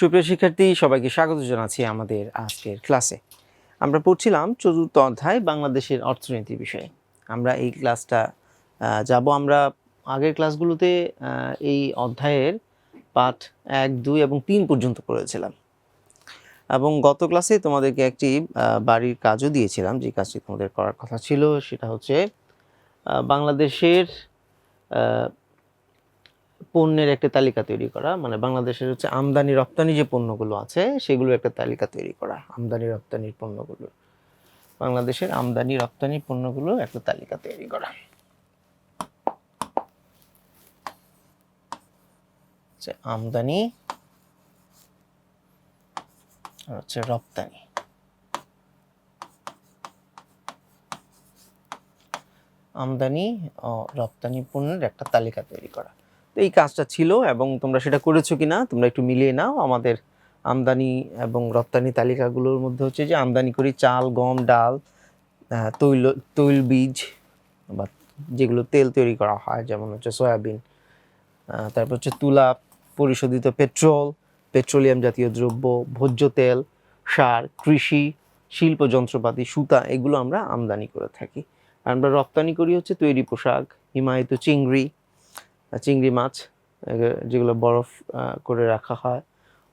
সুপ্রিয় শিক্ষার্থী, সবাইকে স্বাগত জানাচ্ছি আমাদের আজকের ক্লাসে। আমরা পড়ছিলাম চতুর্থ অধ্যায় বাংলাদেশের অর্থনীতি বিষয়ে। আমরা এই ক্লাসটা যাব আমরা আগের ক্লাসগুলোতে এই অধ্যায়ের পাঠ এক, দুই এবং তিন পর্যন্ত পড়েছিলাম। এবং গত ক্লাসে তোমাদেরকে একটি বাড়ির কাজও দিয়েছিলাম। যে কাজটি তোমাদের করার কথা ছিল সেটা হচ্ছে বাংলাদেশের পণ্যের একটা তালিকা তৈরি করা মানে বাংলাদেশের হচ্ছে আমদানি রপ্তানি যে পণ্যগুলো আছে, সেগুলো একটা তালিকা তৈরি করা, আমদানি রপ্তানির পণ্যগুলো। বাংলাদেশের আমদানি রপ্তানি পণ্যগুলো একটা তালিকা তৈরি করা। হচ্ছে আমদানি হচ্ছে রপ্তানি। আমদানি ও রপ্তানি পণ্যের একটা তালিকা তৈরি করা। তো এই কাজটা ছিল এবং তোমরা সেটা করেছ কি না তোমরা একটু মিলিয়ে নাও। আমাদের আমদানি এবং রপ্তানি তালিকাগুলোর মধ্যে হচ্ছে যে আমদানি করি চাল, গম, ডাল তৈল তৈল বীজ বা যেগুলো তেল তৈরি করা হয়, যেমন হচ্ছে সয়াবিন তারপর হচ্ছে তুলা, পরিশোধিত পেট্রোল, পেট্রোলিয়াম জাতীয় দ্রব্য, ভোজ্য তেল, সার, কৃষি, শিল্প যন্ত্রপাতি, সুতা, এগুলো আমরা আমদানি করে থাকি। আমরা রপ্তানি করি হচ্ছে তৈরি পোশাক, হিমায়িত চিংড়ি চিংড়ি মাছ যেগুলো বরফ করে রাখা হয়।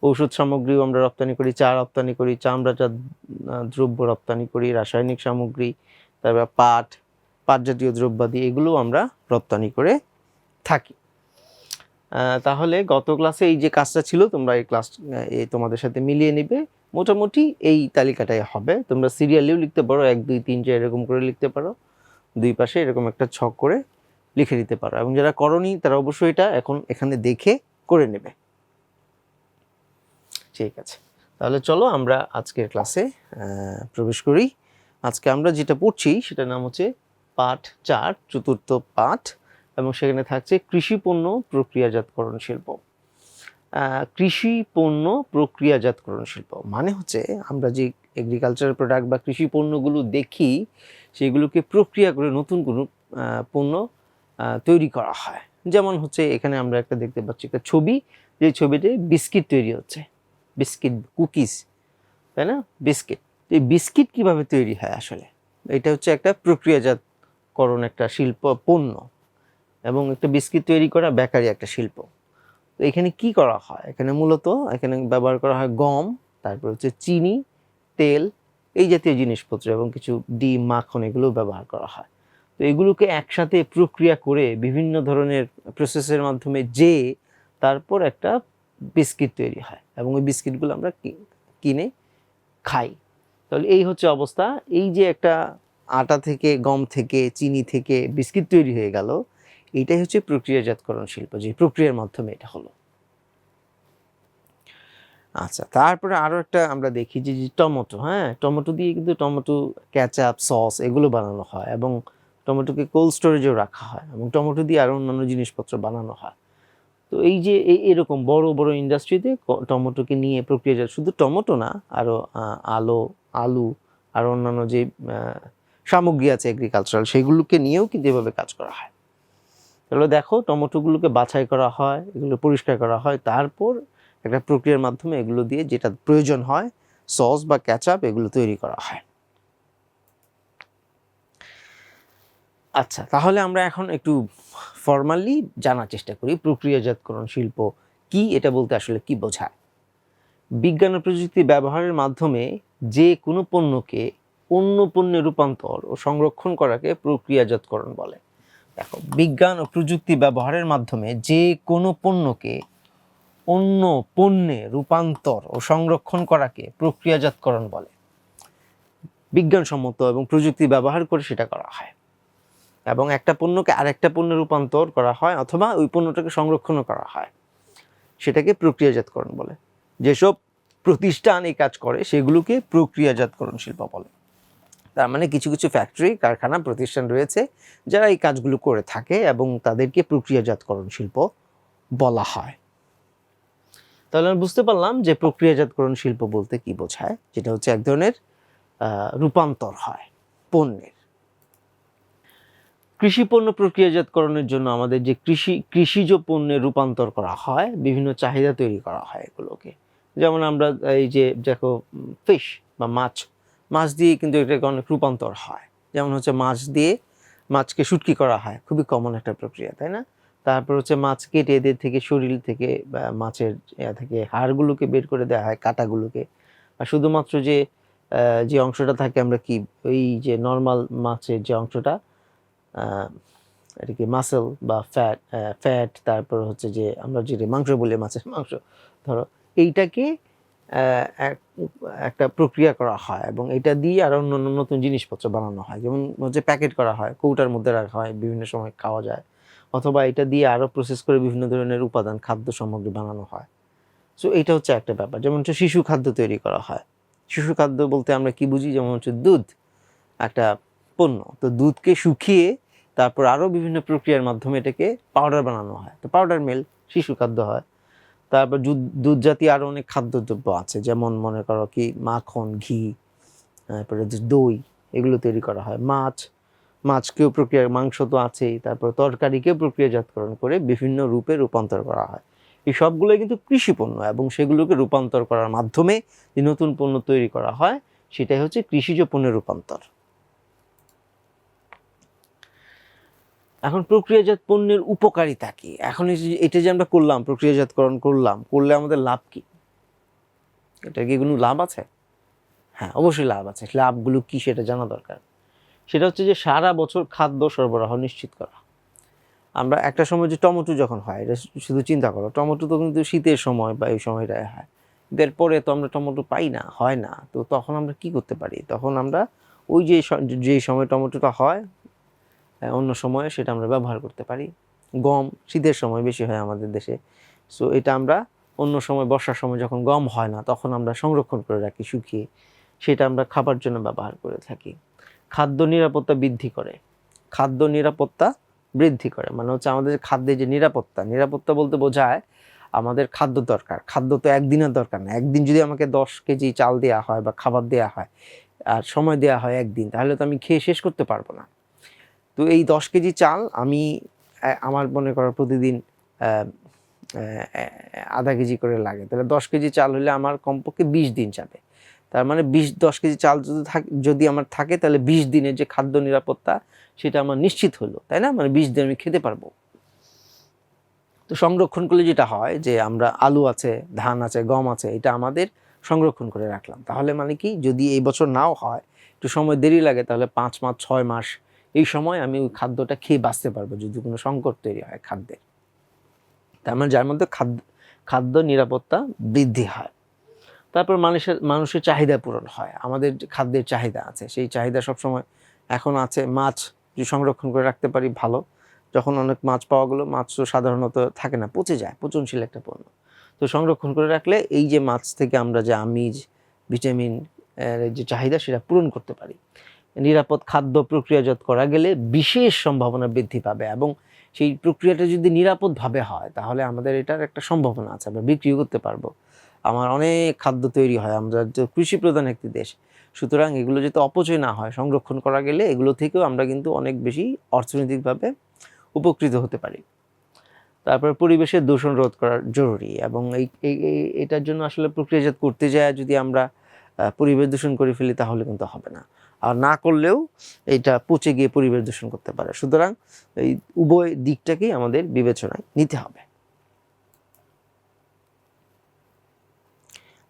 ঔষধ সামগ্রীও আমরা রপ্তানি করি, চা রপ্তানি করি, চামড়াজাত দ্রব্য রপ্তানি করি, রাসায়নিক সামগ্রী, তারপর পাট পাট জাতীয় দ্রব্যাদি এগুলো আমরা রপ্তানি করে থাকি। তাহলে গত ক্লাসে এই যে কাজটা ছিল, তোমরা এই ক্লাস তোমাদের সাথে মিলিয়ে নিবে। মোটামুটি এই তালিকাটাই হবে। তোমরা সিরিয়ালেও লিখতে পারো, এক, দুই, তিন, চার, এরকম করে লিখতে পারো। দুই পাশে এরকম একটা ছক করে লিখে দিতে পারো। এবং যারা করনি, তারা অবশ্যই এটা এখন এখানে দেখে করে নেবে। ঠিক আছে। তাহলে চলো আমরা আজকের ক্লাসে প্রবেশ করি। আজকে আমরা যেটা পড়ছি, সেটার নাম হচ্ছে পাঠ চার, চতুর্থ পাঠ, এবং সেখানে থাকছে কৃষি পণ্য প্রক্রিয়াজাতকরণ শিল্প। কৃষি পণ্য প্রক্রিয়াজাতকরণ শিল্প মানে হচ্ছে আমরা যে এগ্রিকালচারাল প্রোডাক্ট বা কৃষি পণ্যগুলো দেখি, সেগুলোকে প্রক্রিয়া করে নতুন কোনো পণ্য তৈরি করা হয়। যেমন হচ্ছে এখানে আমরা একটা দেখতে পাচ্ছি একটা ছবি, যে ছবিতে বিস্কিট তৈরি হচ্ছে। বিস্কিট, কুকিজ, তাই না? বিস্কিট। এই বিস্কিট কীভাবে তৈরি হয় আসলে? এটা হচ্ছে একটা প্রক্রিয়াজাতকরণ একটা শিল্প পণ্য এবং একটা বিস্কিট তৈরি করা বেকারি একটা শিল্প। তো এখানে কি করা হয়? এখানে মূলত এখানে ব্যবহার করা হয় গম, তারপর হচ্ছে চিনি, তেল এই জাতীয় জিনিসপত্র এবং কিছু ডিম, মাখন এগুলো ব্যবহার করা হয়। তো এগুলোকে একসাথে প্রক্রিয়া করে বিভিন্ন ধরনের প্রসেসের মাধ্যমে যে তারপর একটা বিস্কিট তৈরি হয় এবং ওই বিস্কিটগুলো আমরা কিনে খাই। তাহলে এই হচ্ছে অবস্থা। এই যে একটা আটা থেকে, গম থেকে, চিনি থেকে বিস্কিট তৈরি হয়ে গেল, এটাই হচ্ছে প্রক্রিয়াজাতকরণ শিল্প, যে প্রক্রিয়ার মাধ্যমে এটা হলো। আচ্ছা তারপরে আরও একটা আমরা দেখি যে টমেটো হ্যাঁ? টমেটো দিয়ে কিন্তু টমেটো ক্যাচআপ সস এগুলো বানানো হয় এবং টমেটোকে কোল্ড স্টোরেজেও রাখা হয় এবং টমেটো দিয়ে আরও অন্যান্য জিনিসপত্র বানানো হয়। তো এই যে এরকম বড় বড় ইন্ডাস্ট্রিতে টমেটোকে নিয়ে প্রক্রিয়াজাত শুধু টমেটো না আরও আলো, আলু, আর অন্যান্য যে সামগ্রী আছে এগ্রিকালচারাল সেগুলোকে নিয়েও কিন্তু এভাবে কাজ করা হয়। তাহলে দেখো, টমেটোগুলোকে বাছাই করা হয়, এগুলো পরিষ্কার করা হয়, তারপর একটা প্রক্রিয়ার মাধ্যমে এগুলো দিয়ে যেটা প্রয়োজন হয়, সস বা ক্যাচআপ এগুলো তৈরি করা হয়। আচ্ছা। তাহলে আমরা এখন একটু ফর্মালি জানার চেষ্টা করি প্রক্রিয়াজাতকরণ শিল্প কি, এটা বলতে আসলে কি বোঝায়? বিজ্ঞান ও প্রযুক্তি ব্যবহারের মাধ্যমে যে কোনো পণ্যকে অন্য পণ্যে রূপান্তর ও সংরক্ষণ করাকে প্রক্রিয়াজাতকরণ বলে। দেখো, বিজ্ঞান ও প্রযুক্তি ব্যবহারের মাধ্যমে যে কোনো পণ্যকে অন্য পণ্যে রূপান্তর ও সংরক্ষণ করাকে প্রক্রিয়াজাতকরণ বলে। বিজ্ঞানসম্মত এবং প্রযুক্তি ব্যবহার করে সেটা করা হয়। এবং একটা পণ্যকে আরেকটা পণ্যে রূপান্তর করা হয় অথবা ওই পণ্যটাকে সংরক্ষণও করা হয়। সেটাকে প্রক্রিয়াজাতকরণ বলে। যেসব প্রতিষ্ঠান এই কাজ করে, সেগুলোকে প্রক্রিয়াজাতকরণ শিল্প বলে। তার মানে কিছু কিছু ফ্যাক্টরি কারখানা, প্রতিষ্ঠান রয়েছে যারা এই কাজগুলো করে থাকে এবং তাদেরকে প্রক্রিয়াজাতকরণ শিল্প বলা হয়। তাহলে আমি বুঝতে পারলাম যে প্রক্রিয়াজাতকরণ শিল্প বলতে কি বোঝায়। যেটা হচ্ছে এক ধরনের রূপান্তর হয় পণ্যের। কৃষি পণ্য প্রক্রিয়াজাতকরণের জন্য আমাদের যে কৃষি, কৃষিজ পণ্যের রূপান্তর করা হয়, বিভিন্ন চাহিদা তৈরি করা হয় এগুলোকে। যেমন আমরা এই যে, দেখো ফিশ বা মাছ মাছ দিয়ে কিন্তু এটাকে অনেক রূপান্তর হয়। যেমন হচ্ছে মাছ দিয়ে মাছকে শুটকি করা হয়, খুবই কমন একটা প্রক্রিয়া, তাই না? তারপর হচ্ছে মাছ কেটে এদের থেকে, শরীর থেকে, বা মাছের ইয়া থেকে হাড়গুলোকে বের করে দেওয়া হয়, কাঁটাগুলোকে। আর শুধুমাত্র যে যে অংশটা থাকে, আমরা কি, ওই যে নর্মাল মাছের যে অংশটা আহ, এটাকে মাসেল বা ফ্যাট ফ্যাট তারপর হচ্ছে যে আমরা যেটা মাংস বলি মাছের মাংস ধরো এইটাকে এক- একটা প্রক্রিয়া করা হয় এবং এটা দিয়ে আরও অন্য নতুন জিনিসপত্র বানানো হয়। যেমন হচ্ছে প্যাকেট করা হয় কৌটার মধ্যে রাখা হয় বিভিন্ন সময় খাওয়া যায়। অথবা এটা দিয়ে আরও প্রসেস করে বিভিন্ন ধরনের উপাদান খাদ্য সামগ্রী বানানো হয়। সো এটা হচ্ছে একটা ব্যাপার। যেমন হচ্ছে শিশু খাদ্য তৈরি করা হয়। শিশু খাদ্য বলতে আমরা কি বুঝি? যেমন হচ্ছে দুধ একটা পণ্য তো দুধকে শুকিয়ে তারপর আরও বিভিন্ন প্রক্রিয়ার মাধ্যমে এটাকে পাউডার বানানো হয়। তো পাউডার মিল শিশু খাদ্য হয়। তারপর দুধ- জাতীয় আরও অনেক খাদ্যদ্রব্য আছে। যেমন মনে করো কি, মাখন, ঘি, তারপরে দই, এগুলো তৈরি করা হয়। মাছ, মাছকেও প্রক্রিয়া, মাংস তো আছেই। তারপর তরকারিকেও প্রক্রিয়াজাতকরণ করে বিভিন্ন রূপে রূপান্তর করা হয়। এই সবগুলো কিন্তু কৃষি পণ্য এবং সেগুলোকে রূপান্তর করার মাধ্যমে যে নতুন পণ্য তৈরি করা হয়, সেটাই হচ্ছে কৃষিজ পণ্যের রূপান্তর। এখন প্রক্রিয়াজাত পণ্যের উপকারিতা কি? এখন এটা যে আমরা করলাম, প্রক্রিয়াজাতকরণ করলাম, করলে আমাদের লাভ কি? এটা কি কোনো লাভ আছে? হ্যাঁ অবশ্যই লাভ আছে। লাভগুলো কি সেটা জানা দরকার। সেটা হচ্ছে যে, সারা বছর খাদ্য সরবরাহ নিশ্চিত করা। আমরা একটা সময় যে টমেটো যখন হয়, এটা শুধু চিন্তা করো, টমেটো তো কিন্তু শীতের সময় বা এই সময়টায় হয়। এর পরে তো আমরা টমেটো পাই না, হয় না। তো তখন আমরা কি করতে পারি? তখন আমরা ওই যে যে সময় টমেটোটা হয় অন্য সময়ে সেটা আমরা ব্যবহার করতে পারি। গম শীতের সময় বেশি হয় আমাদের দেশে। সো এটা আমরা অন্য সময়, বর্ষার সময় যখন গম হয় না, তখন আমরা সংরক্ষণ করে রাখি, শুকিয়ে। সেটা আমরা খাবার জন্য ব্যবহার করে থাকি। খাদ্য নিরাপত্তা বৃদ্ধি করে। খাদ্য নিরাপত্তা বৃদ্ধি করে। মানে হচ্ছে আমাদের খাদ্যের যে নিরাপত্তা নিরাপত্তা বলতে বোঝায় আমাদের খাদ্য দরকার। খাদ্য তো একদিনের দরকার না। একদিন যদি আমাকে দশ কেজি চাল দেওয়া হয় বা খাবার দেওয়া হয়, আর সময় দেওয়া হয় একদিন, তাহলে তো আমি খেয়ে শেষ করতে পারব না। তো এই দশ কেজি চাল আমি আমার মনে করো প্রতিদিন আধা কেজি করে লাগে। তাহলে দশ কেজি চাল হলে আমার কমপক্ষে বিশ দিন যাবে। তার মানে বিশ, দশ কেজি চাল যদি থাকে, যদি আমার থাকে, তাহলে বিশ দিনের যে খাদ্য নিরাপত্তা, সেটা আমার নিশ্চিত হলো। তাই না? মানে বিশ দিন আমি খেতে পারব। তো সংরক্ষণ করলে যেটা হয়, যে আমরা আলু আছে, ধান আছে, গম আছে, এটা আমাদের সংরক্ষণ করে রাখলাম। তাহলে মানে কি, যদি এই বছর নাও হয়, একটু সময় দেরি লাগে, তাহলে পাঁচ মাস, ছয় মাস এই সময় আমি ওই খাদ্যটা খেয়ে বাঁচতে পারব যদি কোনো সংকট তৈরি হয় খাদ্যের তার মানে যার মধ্যে খাদ্য খাদ্য নিরাপত্তা বৃদ্ধি হয়। তারপর মানুষের মানুষের চাহিদা পূরণ হয়। আমাদের খাদ্যের চাহিদা আছে, সেই চাহিদা সবসময় এখন আছে। মাছ যদি সংরক্ষণ করে রাখতে পারি, ভালো। যখন অনেক মাছ পাওয়া গেলো, মাছ তো সাধারণত থাকে না, পচে যায়, পচনশীল একটা পণ্য। তো সংরক্ষণ করে রাখলে এই যে মাছ থেকে আমরা যে আমিজ ভিটামিন যে চাহিদা, সেটা পূরণ করতে পারি। নিরাপদ খাদ্য প্রক্রিয়াজাত করা গেলে বিশেষ সম্ভাবনা বৃদ্ধি পাবে এবং সেই প্রক্রিয়াটা যদি নিরাপদভাবে হয়, তাহলে আমাদের এটার একটা সম্ভাবনা আছে, আমরা বিক্রিও করতে পারব। আমার অনেক খাদ্য তৈরি হয়, আমরা যে কৃষি প্রধান একটি দেশ, সুতরাং এগুলো যাতে অপচয় না হয়, সংরক্ষণ করা গেলে এগুলো থেকেও আমরা কিন্তু অনেক বেশি অর্থনৈতিকভাবে উপকৃত হতে পারি। তারপর পরিবেশের দূষণ রোধ করা জরুরি এবং এই- এটার জন্য আসলে প্রক্রিয়াজাত করতে যায় যদি আমরা পরিবেশ দূষণ করে ফেলি, তাহলে কিন্তু হবে না। আর না করলেও এটা পচে গিয়ে পরিবেশ দূষণ করতে পারে। সুতরাং এই উভয় দিকটাকেই আমাদের বিবেচনায় নিতে হবে।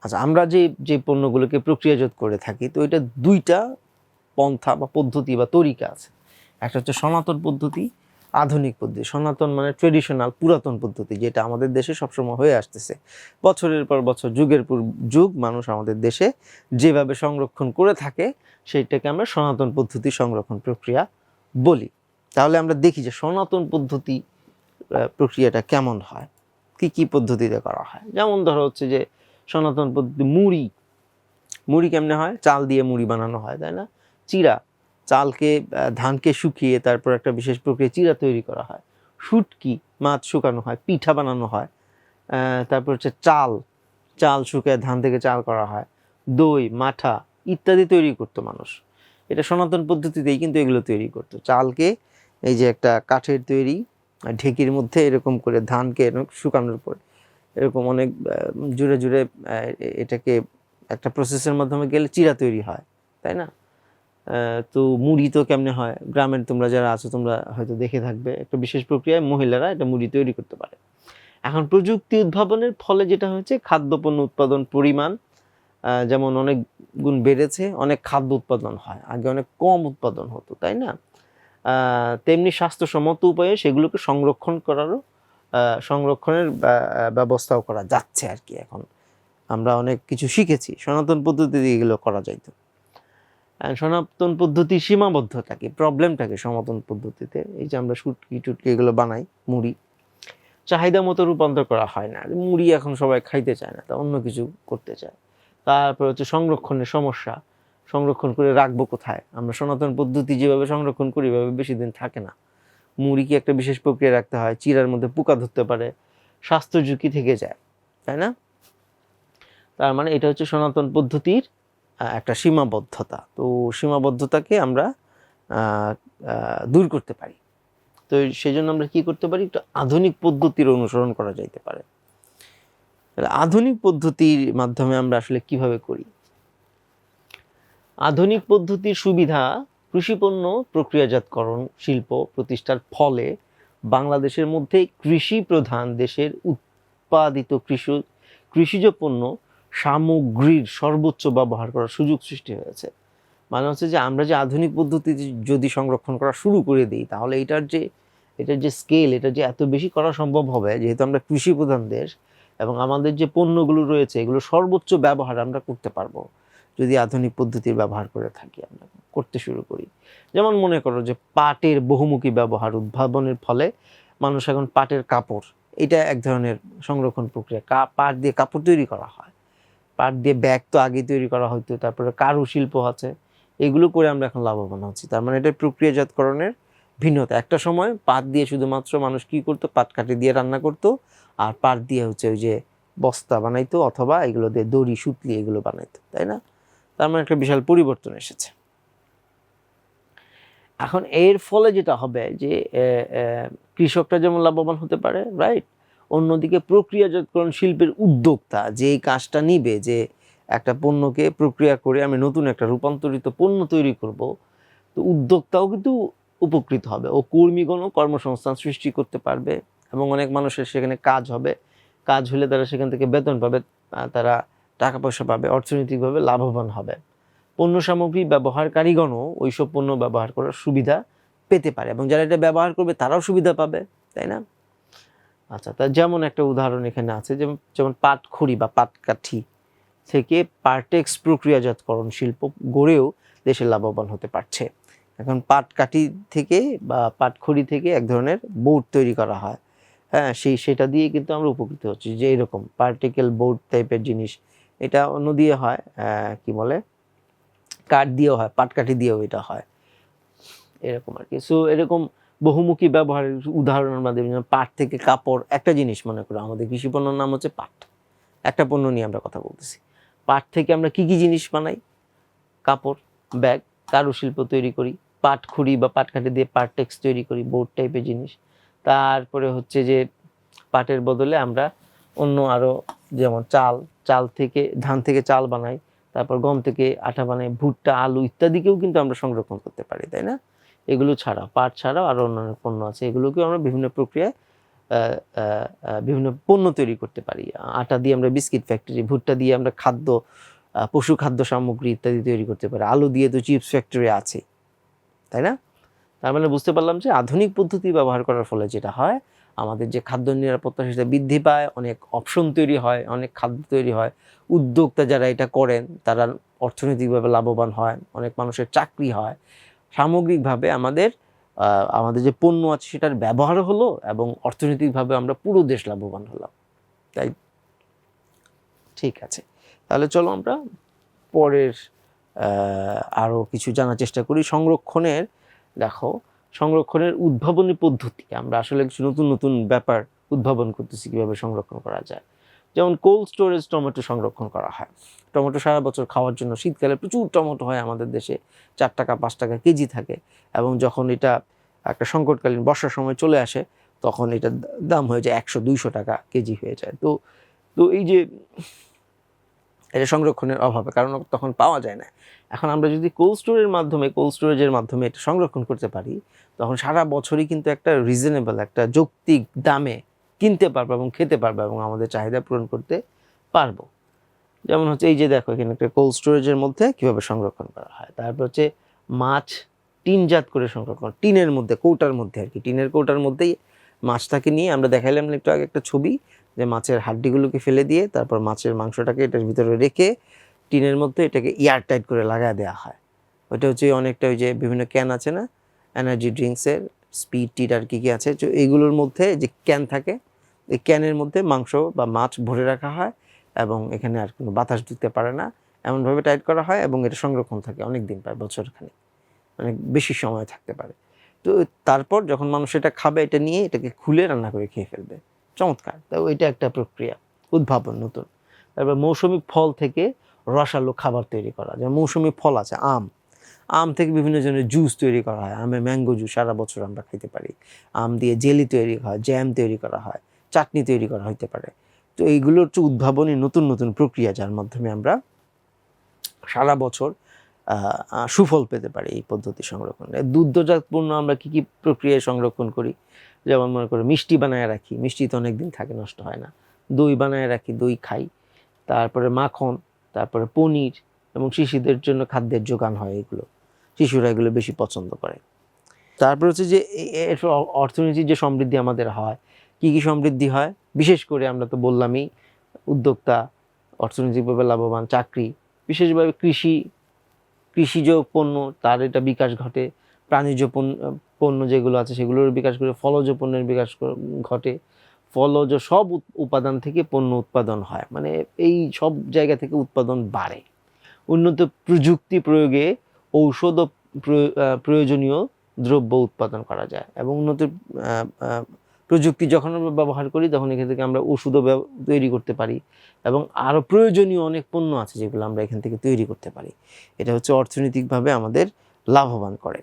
আচ্ছা আমরা যে যে পণ্যগুলোকে প্রক্রিয়াজাত করে থাকি, তো এটা দুইটা পন্থা বা পদ্ধতি বা তরিকা আছে। একটা হচ্ছে সনাতন পদ্ধতি আধুনিক পদ্ধতি, সনাতন মানে ট্রেডিশনাল পুরাতন পদ্ধতি, যেটা আমাদের দেশে সবসময় হয়ে আসতেছে। বছরের পর বছর, যুগের পর যুগ, মানুষ আমাদের দেশে যেভাবে সংরক্ষণ করে থাকে, সেইটাকে আমরা সনাতন পদ্ধতি সংরক্ষণ প্রক্রিয়া বলি। তাহলে আমরা দেখি যে সনাতন পদ্ধতি প্রক্রিয়াটা কেমন হয়? কি কি পদ্ধতিতে করা হয়? যেমন ধরো হচ্ছে যে সনাতন পদ্ধতি, মুড়ি। মুড়ি কেমনে হয়? চাল দিয়ে মুড়ি বানানো হয়, তাই না? চিরা। চালকে ধানকে শুকিয়ে তারপর একটা বিশেষ প্রক্রিয়া চিরা তৈরি করা হয়। শুটকি মাছ শুকানো হয়, পিঠা বানানো হয় তারপর হচ্ছে চাল চাল শুকায় ধান থেকে চাল করা হয়, দই, মাঠা ইত্যাদি তৈরি করতো মানুষ। এটা সনাতন পদ্ধতিতেই কিন্তু এগুলো তৈরি করতো। চালকে এই যে একটা কাঠের তৈরি ঢেকির মধ্যে এরকম করে ধানকে শুকানোর পর এরকম অনেক জুড়ে জুড়ে এটাকে একটা প্রসেসের মাধ্যমে গেলে চিরা তৈরি হয়, তাই না? তো মুড়ি তো কেমনে হয়? গ্রামের তোমরা যারা আছো, তোমরা হয়তো দেখে থাকবে। একটা বিশেষ প্রক্রিয়ায় মহিলারা এটা মুড়ি তৈরি করতে পারে। এখন প্রযুক্তি উদ্ভাবনের ফলে যেটা হয়েছে, খাদ্যপণ্য উৎপাদন পরিমাণ যেমন অনেক গুণ বেড়েছে, অনেক খাদ্য উৎপাদন হয়। আগে অনেক কম উৎপাদন হতো, তাই না? তেমনি স্বাস্থ্যসম্মত উপায়ে সেগুলোকে সংরক্ষণ করারও সংরক্ষণের ব্যবস্থাও করা যাচ্ছে আর কি এখন। আমরা অনেক কিছু শিখেছি। সনাতন পদ্ধতিতে এগুলো করা যাইতো। সনাতন পদ্ধতির সীমাবদ্ধতা কি প্রবলেমটা কি সনাতন পদ্ধতিতে। এই যে আমরা সুটকি টুটকি এগুলো বানাই, মুড়ি। চাহিদা মতো রূপান্তর করা হয় না। মুড়ি এখন সবাই খাইতে চায় না, তা অন্য কিছু করতে চায়। তারপর হচ্ছে সংরক্ষণের সমস্যা। সংরক্ষণ করে রাখব কোথায়? আমরা সনাতন পদ্ধতি যেভাবে সংরক্ষণ করি, এভাবে বেশি দিন থাকে না। মুড়ি কি একটা বিশেষ প্রক্রিয়া রাখতে হয়? চিরার মধ্যে পোকা ধরতে পারে, স্বাস্থ্য ঝুঁকি থেকে যায়, তাই না? তার মানে এটা হচ্ছে সনাতন পদ্ধতির একটা সীমাবদ্ধতা। তো সীমাবদ্ধতাকে আমরা দূর করতে পারি। তো সেই জন্য আমরা কি করতে পারি? একটু আধুনিক পদ্ধতির অনুসরণ করা যাইতে পারে। আধুনিক পদ্ধতির মাধ্যমে আমরা আসলে কীভাবে করি? আধুনিক পদ্ধতির সুবিধা কৃষিপণ্য, প্রক্রিয়াজাতকরণ, শিল্প প্রতিষ্ঠার ফলে বাংলাদেশের মধ্যে কৃষি প্রধান দেশের উৎপাদিত কৃষি, কৃষিজ পণ্য সামগ্রীর সর্বোচ্চ ব্যবহার করার সুযোগ সৃষ্টি হয়েছে। মানে হচ্ছে যে আমরা যে আধুনিক পদ্ধতি যদি সংরক্ষণ করা শুরু করে দিই, তাহলে এটার যে এটার যে স্কেল এটা যে এত বেশি করা সম্ভব হবে, যেহেতু আমরা কৃষি প্রধান দেশ এবং আমাদের যে পণ্যগুলো রয়েছে, এগুলো সর্বোচ্চ ব্যবহার আমরা করতে পারব, যদি আধুনিক পদ্ধতির ব্যবহার করে থাকি আমরা, করতে শুরু করি। যেমন মনে করো যে পাটের বহুমুখী ব্যবহার উদ্ভাবনের ফলে মানুষ এখন পাটের কাপড়, এটা এক ধরনের সংরক্ষণ প্রক্রিয়া পাট দিয়ে কাপড় তৈরি করা হয়। পাট দিয়ে ব্যাগ তো আগে তৈরি করা হতো, তারপরে কারুশিল্প আছে, এগুলো করে আমরা এখন লাভবান হচ্ছি। তার মানে এটা প্রক্রিয়াজাতকরণের ভিন্নতা। একটা সময় পাট দিয়ে শুধুমাত্র মানুষ কি করতো? পাট কাটি দিয়ে রান্না করতো, আর পাট দিয়ে হচ্ছে ওই যে বস্তা বানাইতো, অথবা এগুলো দিয়ে দড়ি, সুতলি এগুলো বানাইতো, তাই না? তার মানে একটা বিশাল পরিবর্তন এসেছে। এখন এর ফলে যেটা হবে যে কৃষকরা যেমন লাভবান হতে পারে রাইট অন্যদিকে প্রক্রিয়াজাতকরণ শিল্পের উদ্যোক্তা যে এই কাজটা নিবে, যে একটা পণ্যকে প্রক্রিয়া করে আমি নতুন একটা রূপান্তরিত পণ্য তৈরি করব, তো উদ্যোক্তাও কিন্তু উপকৃত হবে ও কর্মীগণও কর্মসংস্থান সৃষ্টি করতে পারবে এবং অনেক মানুষের সেখানে কাজ হবে। কাজ হলে তারা সেখান থেকে বেতন পাবে তারা টাকা পয়সা পাবে, অর্থনৈতিকভাবে লাভবান হবে। পণ্য সামগ্রী ব্যবহারকারীগণও ওইসব পণ্য ব্যবহার করার সুবিধা পেতে পারে এবং যারা এটা ব্যবহার করবে তারাও সুবিধা পাবে, তাই না? আচ্ছা তা যেমন একটা উদাহরণ এখানে আছে, যেমন যেমন পাটখড়ি বা পাটকাঠি থেকে পার্টেক্স প্রক্রিয়াজাতকরণ শিল্প গড়েও দেশে লাভবান হতে পারছে। এখন পাটকাঠি থেকে বা পাটখড়ি থেকে এক ধরনের বোর্ড তৈরি করা হয়। হ্যাঁ সেই, সেটা দিয়ে কিন্তু আমরা উপকৃত হচ্ছি যে এরকম পার্টিকেল বোর্ড টাইপের জিনিস। এটা অন্য দিয়ে হয় কি বলে? কাঠ দিয়েও হয়, পাটকাঠি দিয়েও এটা হয়। এরকম আর কি। সো এরকম বহুমুখী ব্যবহারের উদাহরণের মাধ্যমে যেমন পাট থেকে কাপড়, একটা জিনিস মনে করো, আমাদের কৃষি পণ্যের নাম হচ্ছে পাট। একটা পণ্য নিয়ে আমরা কথা বলতেছি। পাট থেকে আমরা কি কি জিনিস বানাই? কাপড়, ব্যাগ, কারুশিল্প তৈরি করি, পাট খুঁড়ি বা পাটকাঠি দিয়ে পাটটেক্স তৈরি করি বোর্ড টাইপের জিনিস। তারপরে হচ্ছে যে পাটের বদলে আমরা অন্য আরও যেমন চাল চাল থেকে, ধান থেকে চাল বানাই, তারপর গম থেকে আটা বানাই, ভুট্টা, আলু ইত্যাদিকেও কিন্তু আমরা সংরক্ষণ করতে পারি, তাই না? এগুলো ছাড়া পাট ছাড়াও আরও অন্যান্য পণ্য আছে। এগুলোকেও আমরা বিভিন্ন প্রক্রিয়ায় বিভিন্ন পণ্য তৈরি করতে পারি। আটা দিয়ে আমরা বিস্কিট ফ্যাক্টরি ভুট্টা দিয়ে আমরা খাদ্য পশু খাদ্য সামগ্রী ইত্যাদি তৈরি করতে পারি। আলু দিয়ে তো চিপস ফ্যাক্টরি আছে, তাই না? তার মানে বুঝতে পারলাম যে আধুনিক পদ্ধতি ব্যবহার করার ফলে যেটা হয়, আমাদের যে খাদ্য নিরাপত্তা সেটা বৃদ্ধি পায়, অনেক অপশন তৈরি হয়, অনেক খাদ্য তৈরি হয়। উদ্যোক্তা যারা এটা করেন, তারা অর্থনৈতিকভাবে লাভবান হয়, অনেক মানুষের চাকরি হয়। সামগ্রিকভাবে আমাদের আমাদের যে পণ্য আছে সেটার ব্যবহার হলো এবং অর্থনৈতিকভাবে আমরা পুরো দেশ লাভবান হলাম। তাই? ঠিক আছে। তাহলে চলো আমরা পরের আরও কিছু জানার চেষ্টা করি। সংরক্ষণের, দেখো, সংরক্ষণের উদ্ভাবনী পদ্ধতি। আমরা আসলে কিছু নতুন নতুন ব্যাপার উদ্ভাবন করতেছি কীভাবে সংরক্ষণ করা যায়। যেমন কোল্ড স্টোরেজ টমেটো সংরক্ষণ করা হয়। টমেটো সারা বছর খাওয়ার জন্য শীতকালে প্রচুর টমেটো হয় আমাদের দেশে, চার টাকা, পাঁচ টাকা কেজি থাকে এবং যখন এটা একটা সংকটকালীন বর্ষার সময় চলে আসে, তখন এটার দাম হয়ে যায় একশো, দুইশো টাকা কেজি হয়ে যায়। তো তো এই যে এটা সংরক্ষণের অভাবে, কারণ তখন পাওয়া যায় না। এখন আমরা যদি কোল্ড স্টোরের মাধ্যমে, কোল্ড স্টোরেজের মাধ্যমে এটা সংরক্ষণ করতে পারি, তখন সারা বছরই কিন্তু একটা রিজনেবল একটা যৌক্তিক দামে কিনতে পারব এবং খেতে পারব এবং আমাদের চাহিদা পূরণ করতে পারব। যেমন হচ্ছে এই যে দেখো, এখানে একটা কোল্ড স্টোরেজের মধ্যে কীভাবে সংরক্ষণ করা হয়। তারপর হচ্ছে মাছ টিনজাত করে সংরক্ষণ, টিনের মধ্যে, কৌটার মধ্যে আর কি। টিনের কৌটার মধ্যেই মাছটাকে নিয়ে আমরা দেখাইলাম একটু আগে একটা ছবি যে মাছের হাড্ডিগুলোকে ফেলে দিয়ে তারপর মাছের মাংসটাকে এটার ভিতরে রেখে টিনের মধ্যে এটাকে এয়ার টাইট করে লাগা দেওয়া হয়। ওইটা হচ্ছে অনেকটা ওই যে বিভিন্ন ক্যান আছে না এনার্জি ড্রিঙ্কসের স্পিড টিট আর কি কি আছে তো এইগুলোর মধ্যে যে ক্যান থাকে, এই ক্যানের মধ্যে মাংস বা মাছ ভরে রাখা হয় এবং এখানে আর কোনো বাতাস ঢুকতে পারে না। এমনভাবে টাইট করা হয় এবং এটা সংরক্ষণ থাকে অনেক দিন প্রায় বছরখানেক। অনেক বেশি সময় থাকতে পারে। তো তারপর যখন মানুষ এটা খাবে, এটা নিয়ে এটাকে খুলে রান্না করে খেয়ে ফেলবে। চমৎকার! তো এটা একটা প্রক্রিয়া, উদ্ভাবন নতুন। তারপর মৌসুমি ফল থেকে রসালো খাবার তৈরি করা, যেমন মৌসুমি ফল আছে, আম। আম থেকে বিভিন্ন ধরনের জুস তৈরি করা হয়। আমে ম্যাঙ্গো জুস সারা বছর আমরা খেতে পারি। আম দিয়ে জেলি তৈরি হয় জ্যাম তৈরি করা হয়, চাটনি তৈরি করা হইতে পারে। তো এইগুলো হচ্ছে উদ্ভাবনী নতুন নতুন প্রক্রিয়া যার মাধ্যমে আমরা সারা বছর সুফল পেতে পারি এই পদ্ধতি সংরক্ষণে। দুগ্ধজাত পণ্য আমরা কি কি প্রক্রিয়ায় সংরক্ষণ করি? যেমন মনে করো, মিষ্টি বানায় রাখি, মিষ্টি তো অনেক দিন থাকে, নষ্ট হয় না। দই বানায় রাখি, দই খাই। তারপরে মাখন, তারপরে পনির এবং শিশুদের জন্য খাদ্যের যোগান হয় এগুলো। শিশুরা এগুলো বেশি পছন্দ করে। তারপর হচ্ছে যে এর অর্থনীতির যে সমৃদ্ধি আমাদের হয়, কি কি সমৃদ্ধি হয়? বিশেষ করে আমরা তো বললামই, উদ্যোক্তা, অর্থনৈতিকভাবে লাভবান, চাকরি, বিশেষভাবে কৃষি, কৃষিজ পণ্য, তার এটা বিকাশ ঘটে, প্রাণীজ পণ্য যেগুলো আছে সেগুলোর বিকাশ করে ফলজ পণ্যের বিকাশ ঘটে। ফলজ সব উপাদান থেকে পণ্য উৎপাদন হয় মানে এই সব জায়গা থেকে উৎপাদন বাড়ে। উন্নত প্রযুক্তি প্রয়োগে ঔষধ প্রয়োজনীয় দ্রব্য উৎপাদন করা যায় এবং উন্নত প্রযুক্তি যখন আমরা ব্যবহার করি, তখন এখান থেকে আমরা ওষুধও তৈরি করতে পারি এবং আরও প্রয়োজনীয় অনেক পণ্য আছে যেগুলো আমরা এখান থেকে তৈরি করতে পারি। এটা হচ্ছে অর্থনৈতিকভাবে আমাদের লাভবান করে।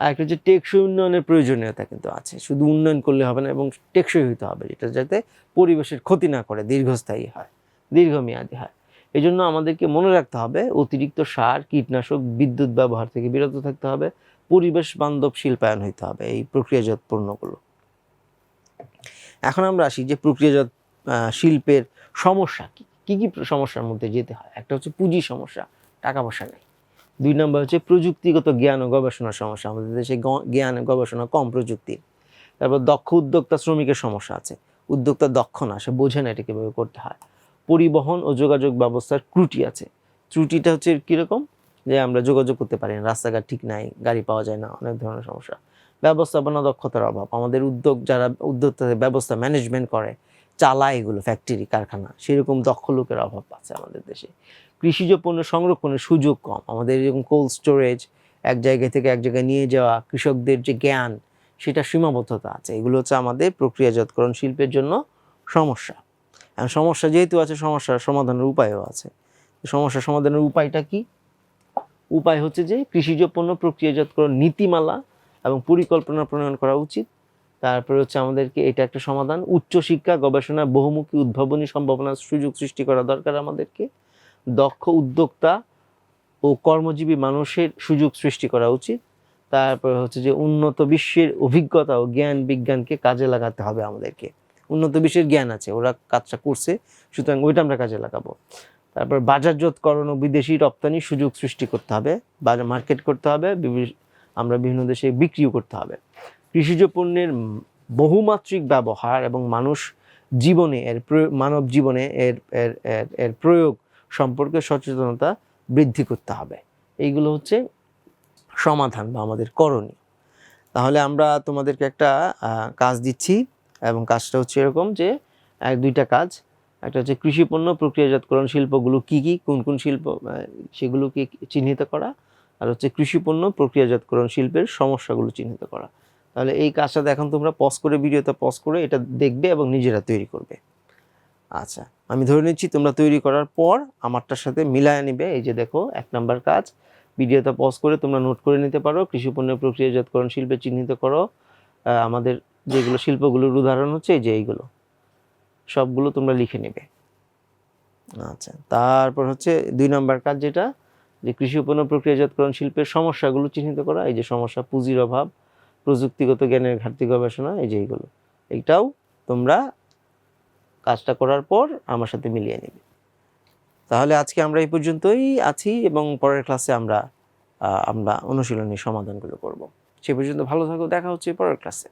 আর একটা হচ্ছে টেকসই উন্নয়নের প্রয়োজনীয়তা কিন্তু আছে। শুধু উন্নয়ন করলে হবে না এবং টেকসই হইতে হবে, যেটা যাতে পরিবেশের ক্ষতি না করে, দীর্ঘস্থায়ী হয়, দীর্ঘমেয়াদী হয়। এই জন্য আমাদেরকে মনে রাখতে হবে, অতিরিক্ত সার, কীটনাশক, বিদ্যুৎ ব্যবহার থেকে বিরত থাকতে হবে, পরিবেশ বান্ধব শিল্পায়ন হইতে হবে, এই প্রক্রিয়াজাত পণ্যগুলো। এখন আমরা আসি যে প্রক্রিয়াজাত শিল্পের সমস্যা কি? কি কি সমস্যার মধ্যে যেতে হয়? একটা হচ্ছে পুঁজি সমস্যা, টাকা পয়সা নেই। দুই নম্বর হচ্ছে প্রযুক্তিগত জ্ঞান ও গবেষণার সমস্যা। আমাদের দেশে জ্ঞান গবেষণা কম প্রযুক্তির তারপর দক্ষ উদ্যোক্তা শ্রমিকের সমস্যা আছে। উদ্যোক্তা দক্ষ না, সে বোঝে না এটা কীভাবে করতে হয়। পরিবহন ও যোগাযোগ ব্যবস্থার ত্রুটি আছে। ত্রুটিটা হচ্ছে কীরকম? যে আমরা যোগাযোগ করতে পারি না, রাস্তাঘাট ঠিক নাই, গাড়ি পাওয়া যায় না, অনেক ধরনের সমস্যা। ব্যবস্থাপনা দক্ষতার অভাব, আমাদের উদ্যোগ যারা, উদ্যোক্তাদের ব্যবস্থা ম্যানেজমেন্ট করে, চালায় এগুলো ফ্যাক্টরি কারখানা, সেরকম দক্ষ লোকের অভাব আছে আমাদের দেশে। কৃষিজ পণ্য সংরক্ষণের সুযোগ কম, আমাদের এরকম কোল্ড স্টোরেজ এক জায়গা থেকে এক জায়গায় নিয়ে যাওয়া, কৃষকদের যে জ্ঞান, সেটা সীমাবদ্ধতা আছে। এগুলো হচ্ছে আমাদের প্রক্রিয়াজাতকরণ শিল্পের জন্য সমস্যা। সমস্যা যেহেতু আছে, সমস্যার সমাধানের উপায়ও আছে। সমস্যা সমাধানের উপায়টা কি? উপায় হচ্ছে যে কৃষিজ পণ্য প্রক্রিয়াজাতকরণ নীতিমালা এবং পরিকল্পনা প্রণয়ন করা উচিত। তারপরে হচ্ছে আমাদেরকে এটা একটা সমাধান। উচ্চশিক্ষা গবেষণা, বহুমুখী উদ্ভাবনী সম্ভাবনার সুযোগ সৃষ্টি করা দরকার আমাদেরকে। দক্ষ উদ্যোক্তা ও কর্মজীবী মানুষের সুযোগ সৃষ্টি করা উচিত। তারপরে হচ্ছে যে উন্নত বিশ্বের অভিজ্ঞতা ও জ্ঞান বিজ্ঞানকে কাজে লাগাতে হবে আমাদেরকে। উন্নত বিশ্বের জ্ঞান আছে, ওরা কাজটা করছে, সুতরাং ওইটা আমরা কাজে লাগাবো। তারপর বাজারজাতকরণ ও বিদেশি রপ্তানির সুযোগ সৃষ্টি করতে হবে, বাজার মার্কেট করতে হবে আমরা বিভিন্ন দেশে বিক্রিও করতে হবে। কৃষিজ পণ্যের বহুমাত্রিক ব্যবহার এবং মানুষ জীবনে এর মানব জীবনে এর এর এর এর প্রয়োগ সম্পর্কে সচেতনতা বৃদ্ধি করতে হবে। এইগুলো হচ্ছে সমাধান বা আমাদের করণীয়। তাহলে আমরা তোমাদেরকে একটা কাজ দিচ্ছি। এবং কাজটা হচ্ছে এরকম যে এক দুইটা কাজ। একটা হচ্ছে কৃষি পণ্য, প্রক্রিয়াজাতকরণ শিল্পগুলো কি কি, কোন কোন শিল্প সেগুলোকে চিহ্নিত করা। আর হচ্ছে কৃষি পণ্য, প্রক্রিয়াজাতকরণ শিল্পের সমস্যাগুলো চিহ্নিত করা। তাহলে এই কাজটা এখন তোমরা পজ করে, ভিডিওতে পজ করে এটা দেখবে এবং নিজেরা তৈরি করবে। আচ্ছা আমি ধরে নিচ্ছি তোমরা তৈরি করার পর আমারটার সাথে মিলায় নিবে। এই যে দেখো, এক নাম্বার কাজ। ভিডিওটা পজ করে তোমরা নোট করে নিতে পারো। কৃষি পণ্যের প্রক্রিয়াজাতকরণ শিল্পে চিহ্নিত করো। আমাদের যেগুলো শিল্পগুলোর উদাহরণ হচ্ছে এই যে এইগুলো। সবগুলো তোমরা লিখে নেবে। আচ্ছা তারপর হচ্ছে দুই নম্বর কাজ যেটা, যে কৃষি পণ্য প্রক্রিয়াজাতকরণ শিল্পের সমস্যাগুলো চিহ্নিত করা, এই যে সমস্যা পুঁজির অভাব, প্রযুক্তিগত জ্ঞানের ঘাটতি গবেষণা, এই যে এইগুলো। এইটাও তোমরা কাজটা করার পর আমার সাথে মিলিয়ে নেবে। তাহলে আজকে আমরা এই পর্যন্তই আছি এবং পরের ক্লাসে আমরা আমরা অনুশীলনী সমাধানগুলো করব। সে পর্যন্ত ভালো থাকো, দেখা হচ্ছে পরের ক্লাসে।